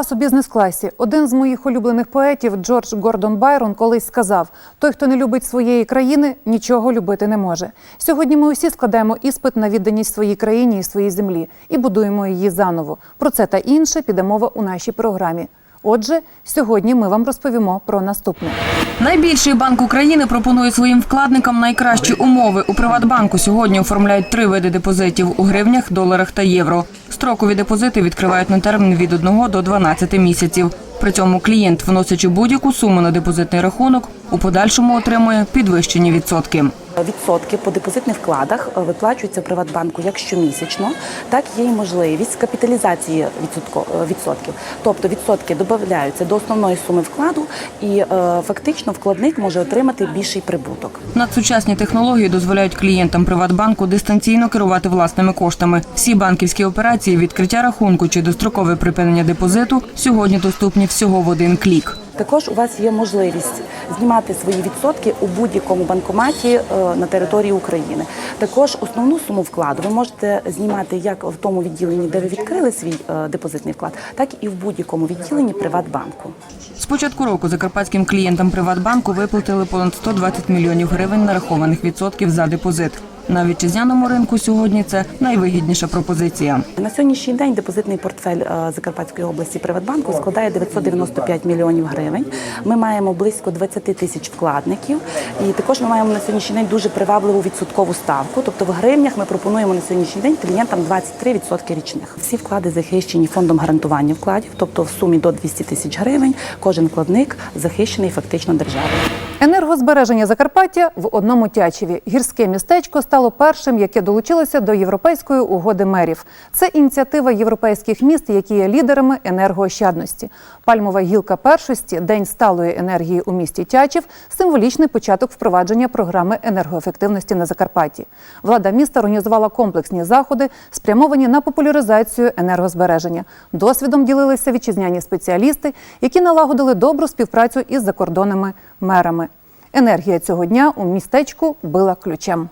Вас у бізнес-класі. Один з моїх улюблених поетів Джордж Гордон Байрон колись сказав: той, хто не любить своєї країни, нічого любити не може. Сьогодні ми усі складаємо іспит на відданість своїй країні і своїй землі і будуємо її заново. Про це та інше піде мова у нашій програмі. Отже, сьогодні ми вам розповімо про наступне. Найбільший банк України пропонує своїм вкладникам найкращі умови. У Приватбанку сьогодні оформляють три види депозитів у гривнях, доларах та євро. Строкові депозити відкривають на термін від 1 до 12 місяців. При цьому клієнт, вносячи будь-яку суму на депозитний рахунок, у подальшому отримує підвищені відсотки. Відсотки по депозитних вкладах е, виплачуються Приватбанку як щомісячно, так є і можливість капіталізації е, відсотків. Тобто відсотки додаються до основної суми вкладу, і е, фактично вкладник може отримати більший прибуток. Надсучасні технології дозволяють клієнтам Приватбанку дистанційно керувати власними коштами. Всі банківські операції, відкриття рахунку чи дострокове припинення депозиту сьогодні доступні всього в один клік. Також у вас є можливість знімати свої відсотки у будь-якому банкоматі е, на території України. Також основну суму вкладу ви можете знімати як в тому відділенні, де ви відкрили свій е, депозитний вклад, так і в будь-якому відділенні Приватбанку. З початку року закарпатським клієнтам Приватбанку виплатили понад 120 мільйонів гривень нарахованих відсотків за депозит. На вітчизняному ринку сьогодні це найвигідніша пропозиція. На сьогоднішній день депозитний портфель е, Закарпатської області Приватбанку складає 995 мільйонів гривень. Ми маємо близько 20 тисяч вкладників, і також ми маємо на сьогоднішній день дуже привабливу відсоткову ставку. Тобто в гривнях ми пропонуємо на сьогоднішній день клієнтам 23% річних. Всі вклади захищені фондом гарантування вкладів, тобто в сумі до 200 тисяч гривень. Кожен вкладник захищений фактично державою. Енергозбереження Закарпаття в одному Тячеві. Гірське містечко стало першим, яке долучилося до Європейської угоди мерів. Це ініціатива європейських міст, які є лідерами енергоощадності. Пальмова гілка першості День сталої енергії у місті Тячів символічний початок впровадження програми енергоефективності на Закарпатті. Влада міста організувала комплексні заходи, спрямовані на популяризацію енергозбереження. Досвідом ділилися вітчизняні спеціалісти, які налагодили добру співпрацю із закордонними мерами. Енергія цього дня у містечку била ключем.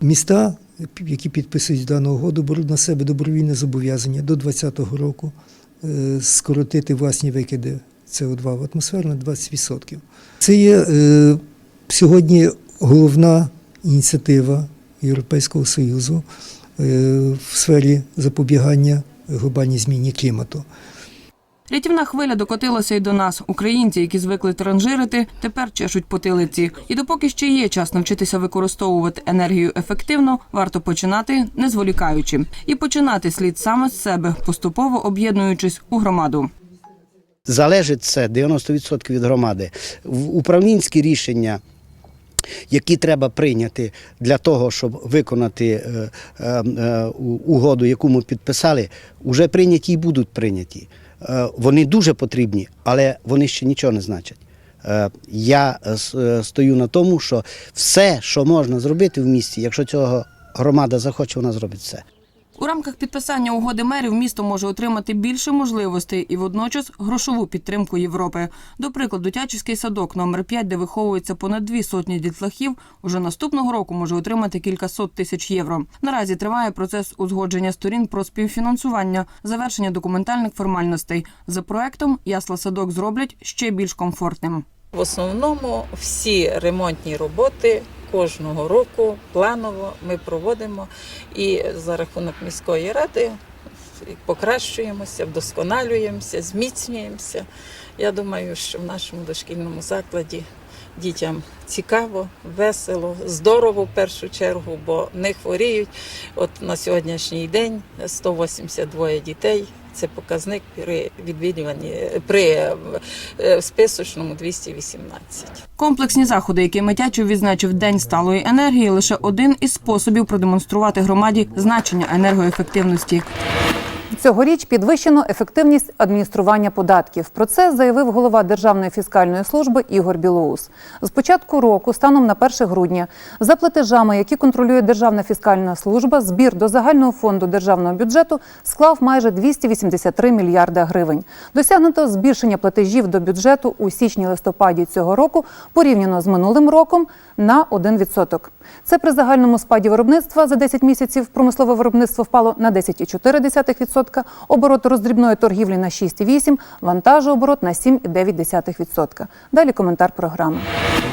Міста, які підписують дану угоду, беруть на себе добровільне зобов'язання до 2020 року е, скоротити власні викиди СО2 в атмосферу на 20%. Це є е, сьогодні головна ініціатива Європейського Союзу е, в сфері запобігання глобальній зміні клімату. Рятівна хвиля докотилася й до нас. Українці, які звикли транжирити, тепер чешуть потилиці. І допоки ще є час навчитися використовувати енергію ефективно, варто починати не зволікаючи. І починати слід саме з себе, поступово об'єднуючись у громаду. залежить це 90% від громади. Управлінські рішення. Які треба прийняти для того, щоб виконати е, е, е, угоду, яку ми підписали, вже прийняті і будуть прийняті. Е, вони дуже потрібні, але вони ще нічого не значать. Е, я е, стою на тому, що все, що можна зробити в місті, якщо цього громада захоче, вона зробить все. У рамках підписання угоди мерів місто може отримати більше можливостей і водночас грошову підтримку Європи. До прикладу, Тячівський садок номер 5 де виховується понад дві сотні дітлахів, уже наступного року може отримати кількасот тисяч євро. Наразі триває процес узгодження сторін про співфінансування, завершення документальних формальностей. За проектом ясла садок зроблять ще більш комфортним. В основному всі ремонтні роботи кожного року планово ми проводимо і за рахунок міської ради покращуємося, вдосконалюємося, зміцнюємося. Я думаю, що в нашому дошкільному закладі дітям цікаво, весело, здорово в першу чергу, бо не хворіють. От на сьогоднішній день 182 дітей. Це показник при відвідуванні при е, списочному 218. Комплексні заходи, які Митячів відзначив День сталої енергії, лише один із способів продемонструвати громаді значення енергоефективності. Цьогоріч підвищено ефективність адміністрування податків. Про це заявив голова Державної фіскальної служби Ігор Білоус. З початку року, станом на 1 грудня, за платежами, які контролює Державна фіскальна служба, збір до загального фонду державного бюджету склав майже 283 мільярда гривень. Досягнуто збільшення платежів до бюджету у січні-листопаді цього року порівняно з минулим роком на 1%. Це при загальному спаді виробництва за 10 місяців промислове виробництво впало на 10,4%, 1,2%, оборот роздрібної торгівлі на 6,8%, вантажооборот на 7,9%. Далі коментар програми.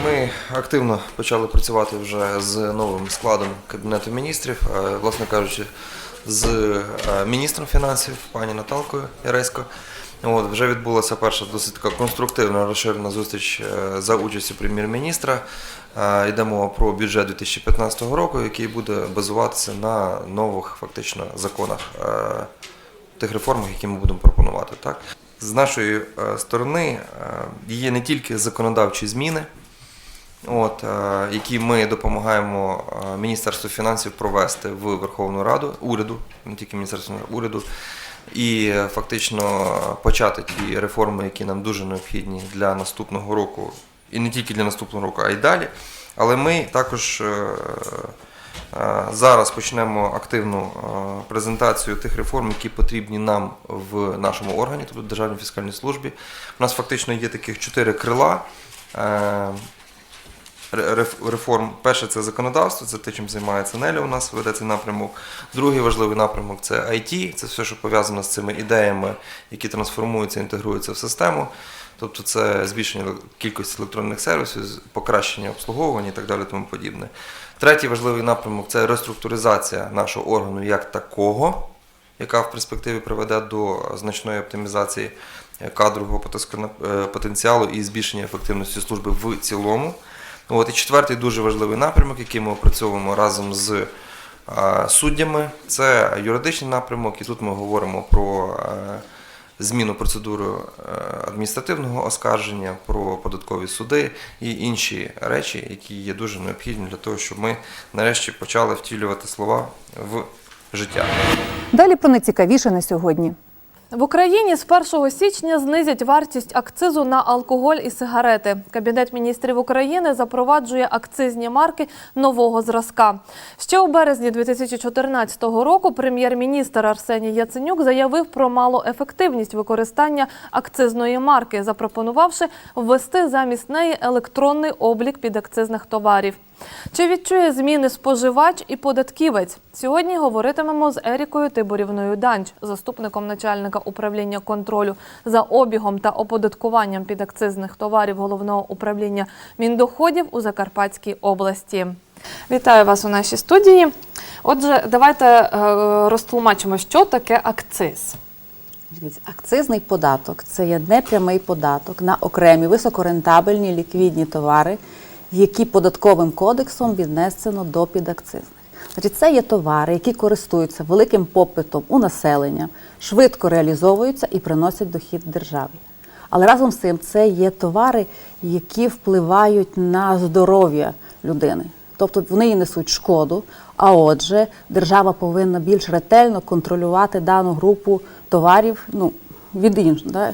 Ми активно почали працювати вже з новим складом Кабінету міністрів, е, власне кажучи, з е, міністром фінансів пані Наталкою Яресько. От, вже відбулася перша досить така конструктивна розширена зустріч е, за участю прем'єр-міністра. Е, Йде мова про бюджет 2015 року, який буде базуватися на нових фактично законах е, тих реформах, які ми будемо пропонувати. Так? З нашої е, сторони є не тільки законодавчі зміни, от, які ми допомагаємо Міністерству фінансів провести в Верховну Раду, уряду, не тільки Міністерству уряду, і фактично почати ті реформи, які нам дуже необхідні для наступного року, і не тільки для наступного року, а й далі. Але ми також е, е, зараз почнемо активну е, презентацію тих реформ, які потрібні нам в нашому органі, тобто Державній фіскальній службі. У нас фактично є таких чотири крила. Реф- реформ. Перше це законодавство, це те, чим займається Неля. У нас веде цей напрямок. Другий важливий напрямок це IT, це все, що пов'язано з цими ідеями, які трансформуються, інтегруються в систему. Тобто це збільшення кількості електронних сервісів, покращення обслуговування і так далі. Тому подібне. Третій важливий напрямок це реструктуризація нашого органу як такого, яка в перспективі приведе до значної оптимізації е, кадрового е, потенціалу і збільшення ефективності служби в цілому. От, і четвертий дуже важливий напрямок, який ми опрацьовуємо разом з е, суддями, це юридичний напрямок, і тут ми говоримо про е, зміну процедури е, адміністративного оскарження, про податкові суди і інші речі, які є дуже необхідні для того, щоб ми нарешті почали втілювати слова в життя. Далі про найцікавіше на сьогодні. В Україні з 1 січня знизять вартість акцизу на алкоголь і сигарети. Кабінет міністрів України запроваджує акцизні марки нового зразка. Ще у березні 2014 року прем'єр-міністр Арсеній Яценюк заявив про малоефективність використання акцизної марки, запропонувавши ввести замість неї електронний облік підакцизних товарів. Чи відчує зміни споживач і податківець? Сьогодні говоритимемо з Ерікою Тиборівною Данч, заступником начальника управління контролю за обігом та оподаткуванням підакцизних товарів головного управління Міндоходів у Закарпатській області. Вітаю вас у нашій студії. Отже, давайте е, розтлумачимо, що таке акциз. Акцизний податок це є непрямий податок на окремі високорентабельні ліквідні товари, які податковим кодексом віднесено до підакцизних. Значить, це є товари, які користуються великим попитом у населення, швидко реалізовуються і приносять дохід державі. Але разом з цим це є товари, які впливають на здоров'я людини. Тобто вони їй несуть шкоду, а отже, держава повинна більш ретельно контролювати дану групу товарів ну, від інших. Да?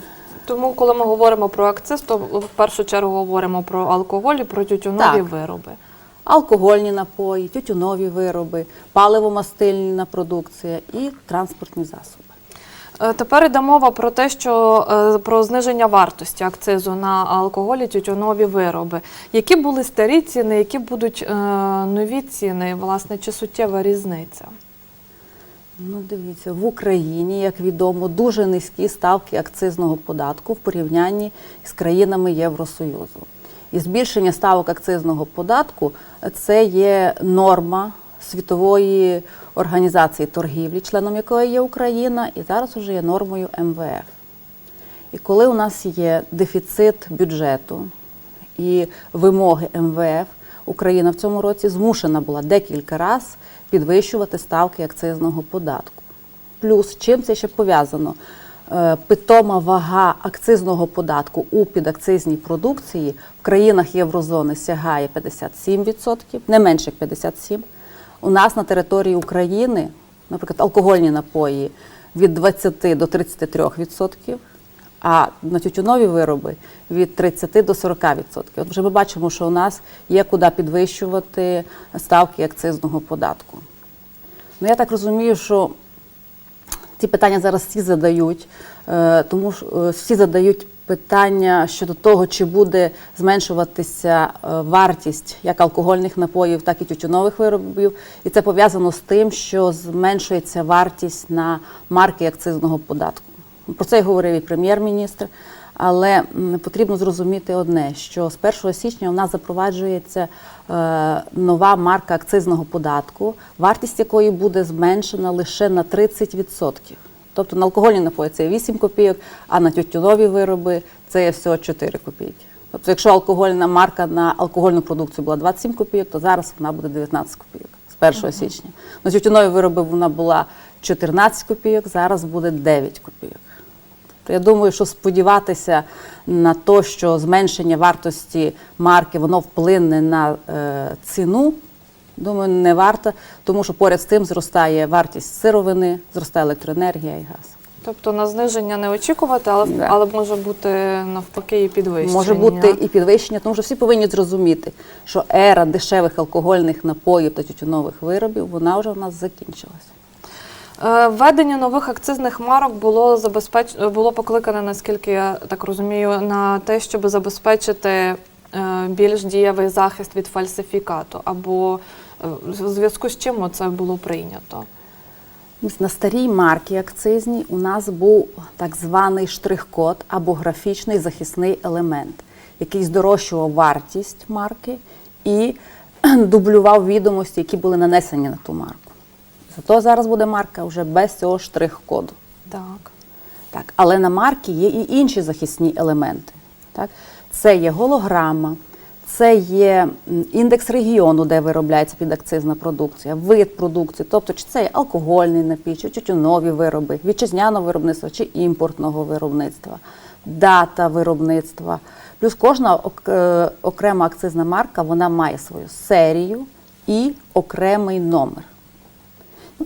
Тому, коли ми говоримо про акциз, то в першу чергу говоримо про алкоголь і про тютюнові Так. вироби. Алкогольні напої, тютюнові вироби, паливомастильна продукція і транспортні засоби. Е, Тепер йде мова про те, що е, про зниження вартості акцизу на алкоголь і тютюнові вироби. Які були старі ціни, які будуть е, нові ціни? Власне, чи суттєва різниця? Ну, дивіться, в Україні, як відомо, дуже низькі ставки акцизного податку в порівнянні з країнами Євросоюзу. І збільшення ставок акцизного податку це є норма світової організації торгівлі, членом якої є Україна, і зараз вже є нормою МВФ. І коли у нас є дефіцит бюджету і вимоги МВФ, Україна в цьому році змушена була декілька разів підвищувати ставки акцизного податку. Плюс чим це ще пов'язано? Е, Питома вага акцизного податку у підакцизній продукції в країнах Єврозони сягає 57%, не менше як 57%. У нас на території України, наприклад, алкогольні напої від 20 до 33%, а на тютюнові вироби від 30 до 40%. От вже ми бачимо, що у нас є куди підвищувати ставки акцизного податку. Ну, я так розумію, що ці питання зараз всі задають, е, тому що е, всі задають питання щодо того, чи буде зменшуватися е, вартість як алкогольних напоїв, так і тютюнових виробів. І це пов'язано з тим, що зменшується вартість на марки акцизного податку. Про це й говорив і прем'єр-міністр. Але потрібно зрозуміти одне: що з 1 січня у нас запроваджується е, нова марка акцизного податку, вартість якої буде зменшена лише на 30%. Тобто на алкогольні напої це 8 копійок, а на тютюнові вироби це є всього 4 копійки. Тобто, якщо алкогольна марка на алкогольну продукцію була 27 копійок, то зараз вона буде 19 копійок з 1 січня. На тютюнові вироби вона була 14 копійок, зараз буде 9 копійок. То я думаю, що сподіватися на те, що зменшення вартості марки воно вплине на е, ціну, думаю, не варто, тому що поряд з тим зростає вартість сировини, зростає електроенергія і газ. Тобто на зниження не очікувати, але, Да. але може бути навпаки і підвищення. Може бути і підвищення, тому що всі повинні зрозуміти, що ера дешевих алкогольних напоїв та тютюнових виробів вона вже в нас закінчилася. Е, Введення нових акцизних марок було забезпеч... було покликане, наскільки я так розумію, на те, щоб забезпечити е, більш дієвий захист від фальсифікату, або е, в зв'язку з чим це було прийнято. На старій марці акцизній у нас був так званий штрих-код або графічний захисний елемент, який здорожчував вартість марки і дублював відомості, які були нанесені на ту марку. Зато зараз буде марка вже без цього штрих-коду. Так. Так, але на марки є і інші захисні елементи. Так? Це є голограма, це є індекс регіону, де виробляється підакцизна продукція, вид продукції, тобто чи це є алкогольний напій, чи тютюнові вироби, вітчизняного виробництва чи імпортного виробництва, дата виробництва. Плюс кожна е, окрема акцизна марка вона має свою серію і окремий номер.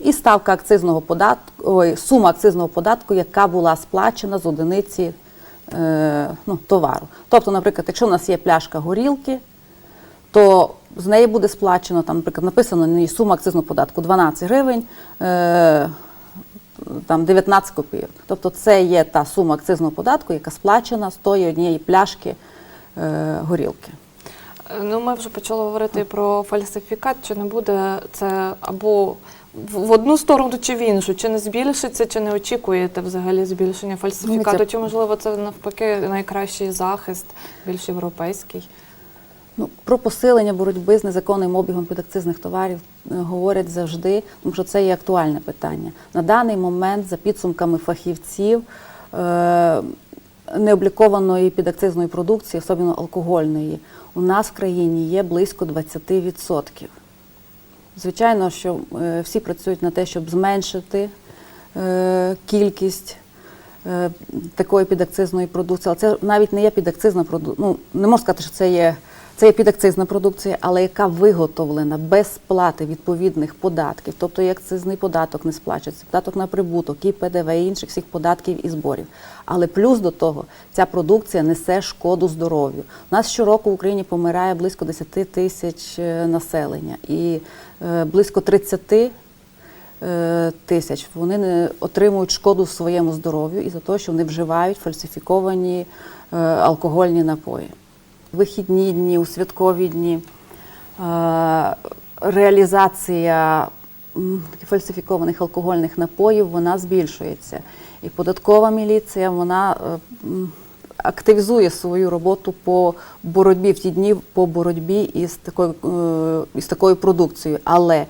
І ставка акцизного податку, ой, сума акцизного податку, яка була сплачена з одиниці е, ну, товару. Тобто, наприклад, якщо у нас є пляшка горілки, то з неї буде сплачено, там, наприклад, написано на сума акцизного податку 12 гривень, е, там 19 копійок. Тобто це є та сума акцизного податку, яка сплачена з тої однієї пляшки е, горілки. Е, Ну, ми вже почали говорити про фальсифікат. Чи не буде це або в одну сторону, чи в іншу? Чи не збільшиться, чи не очікуєте взагалі збільшення фальсифікату? Чи можливо це навпаки найкращий захист, більш європейський? Ну, про посилення боротьби з незаконним обігом підакцизних товарів е, говорять завжди, тому що це є актуальне питання. На даний момент, за підсумками фахівців, е, необлікованої підакцизної продукції, особливо алкогольної, у нас в країні є близько 20%. Звичайно, що е, всі працюють на те, щоб зменшити е, кількість е, такої підакцизної продукції. Але це навіть не є підакцизна продукція. Ну, не можна сказати, що це є, це є підакцизна продукція, але яка виготовлена без сплати відповідних податків, тобто і акцизний податок не сплачується, податок на прибуток, і ПДВ, і інших всіх податків і зборів. Але плюс до того, ця продукція несе шкоду здоров'ю. У нас щороку в Україні помирає близько 10 тисяч е, населення і е, близько 30 е, тисяч. Вони не отримують шкоду своєму здоров'ю із-за того, що вони вживають фальсифіковані алкогольні напої. Вихідні дні, у святкові дні е, реалізація фальсифікованих алкогольних напоїв вона збільшується. І податкова міліція вона е, активізує свою роботу по боротьбі в ті дні по боротьбі із такою, е, із такою продукцією. Але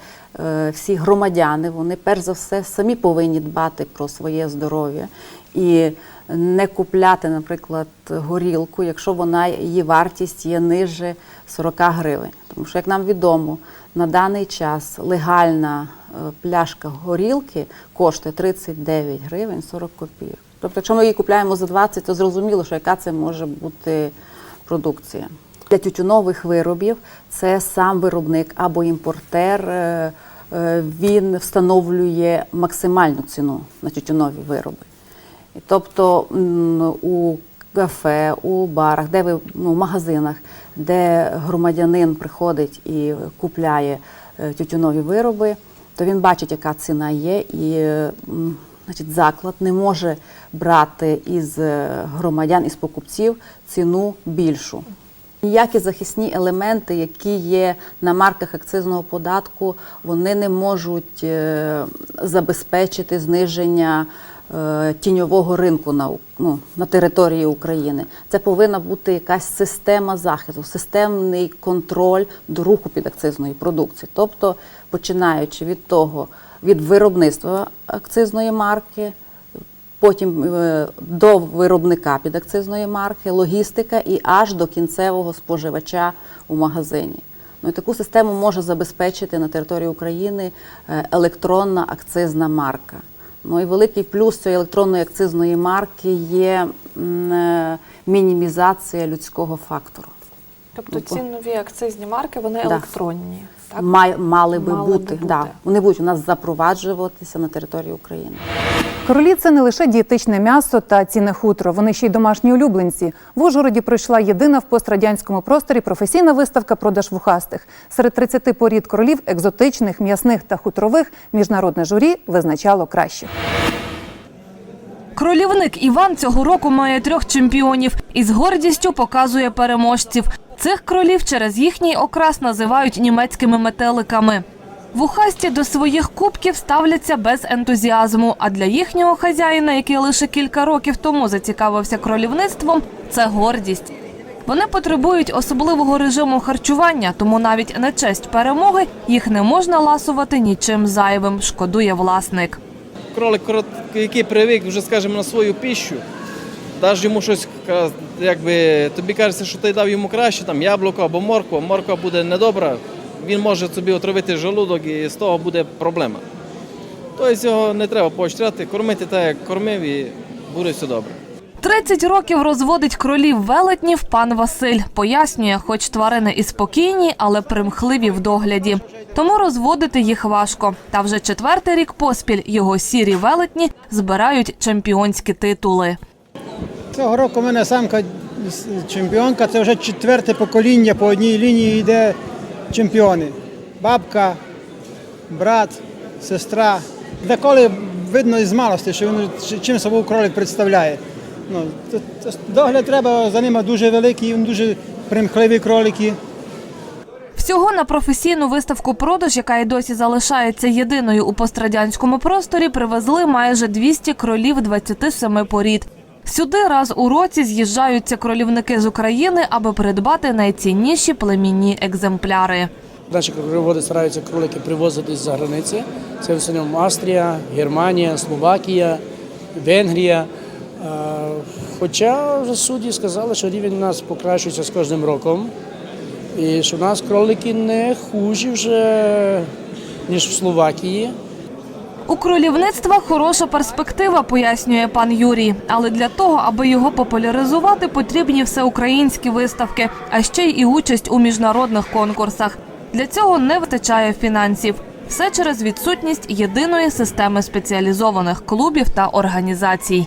всі громадяни вони перш за все самі повинні дбати про своє здоров'я і не купляти, наприклад, горілку, якщо вона її вартість є ниже 40 гривень. Тому що, як нам відомо, на даний час легальна е, пляшка горілки коштує 39 гривень 40 копійок. Тобто, якщо ми її купляємо за 20, то зрозуміло, що яка це може бути продукція. Для тютюнових виробів це сам виробник або імпортер. е, е, Він встановлює максимальну ціну на тютюнові вироби. Тобто у кафе, у барах, де ви ну, в магазинах, де громадянин приходить і купляє е, тютюнові вироби, то він бачить, яка ціна є, і значить, заклад не може брати із е, громадян, із покупців ціну більшу. Ніякі захисні елементи, які є на марках акцизного податку, вони не можуть е, забезпечити зниження тіньового ринку на, ну, на території України. Це повинна бути якась система захисту, системний контроль до руху підакцизної продукції. Тобто, починаючи від того, від виробництва акцизної марки, потім е, до виробника підакцизної марки, логістика і аж до кінцевого споживача у магазині. Ну і таку систему може забезпечити на території України е, електронна акцизна марка. Ну і великий плюс цієї електронної акцизної марки є е, мінімізація людського фактору. Тобто Ну, ці нові акцизні марки вони Да. електронні. Так? Мали би Мали бути. бути. Да, вони будуть у нас запроваджуватися на території України. Кролі це не лише дієтичне м'ясо та цінне хутро. Вони ще й домашні улюбленці. В Ужгороді пройшла єдина в пострадянському просторі професійна виставка продаж вухастих. Серед 30 порід кролів екзотичних, м'ясних та хутрових міжнародне журі визначало кращих. Кролівник Іван цього року має трьох чемпіонів і з гордістю показує переможців. Цих кролів через їхній окрас називають німецькими метеликами. Вухасті до своїх кубків ставляться без ентузіазму. А для їхнього хазяїна, який лише кілька років тому зацікавився кролівництвом, це гордість. Вони потребують особливого режиму харчування, тому навіть на честь перемоги їх не можна ласувати нічим зайвим. Шкодує власник. кролик, який привик вже, скажімо, на свою піщу, даш йому щось, якби тобі кажеться, що ти дав йому краще, там яблуко або морква, морква буде недобра, він може собі отравити желудок і з того буде проблема. Тобто його не треба поощряти, кормити так, як кормив, і буде все добре. 30 років розводить кролів велетнів пан Василь. Пояснює, хоч тварини і спокійні, але примхливі в догляді. Тому розводити їх важко. Та вже четвертий рік поспіль його сірі велетні збирають чемпіонські титули. Цього року в мене самка чемпіонка, це вже четверте покоління по одній лінії йде чемпіони. Бабка, брат, сестра. Деколи видно із малості, що він чим собою кролик представляє. Ну, то- то догляд треба за ними дуже великий, вони дуже примхливі кролики. Всього на професійну виставку продаж, яка й досі залишається єдиною у пострадянському просторі, привезли майже 200 кролів 27 порід. Сюди раз у році з'їжджаються кролівники з України, аби придбати найцінніші племінні екземпляри. Наші кролеводи стараються кролики привозити з-за границі. Це в основному Австрія, Германія, Словакія, Венгрія. Е, Хоча вже судді сказали, що рівень у нас покращується з кожним роком. І що у нас кролики не хужі вже, ніж в Словакії. У кролівництва хороша перспектива, пояснює пан Юрій. Але для того, аби його популяризувати, потрібні всеукраїнські виставки, а ще й і участь у міжнародних конкурсах. Для цього не вистачає фінансів. Все через відсутність єдиної системи спеціалізованих клубів та організацій.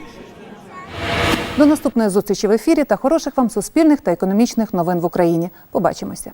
До наступної зустрічі в ефірі та хороших вам суспільних та економічних новин в Україні. Побачимося.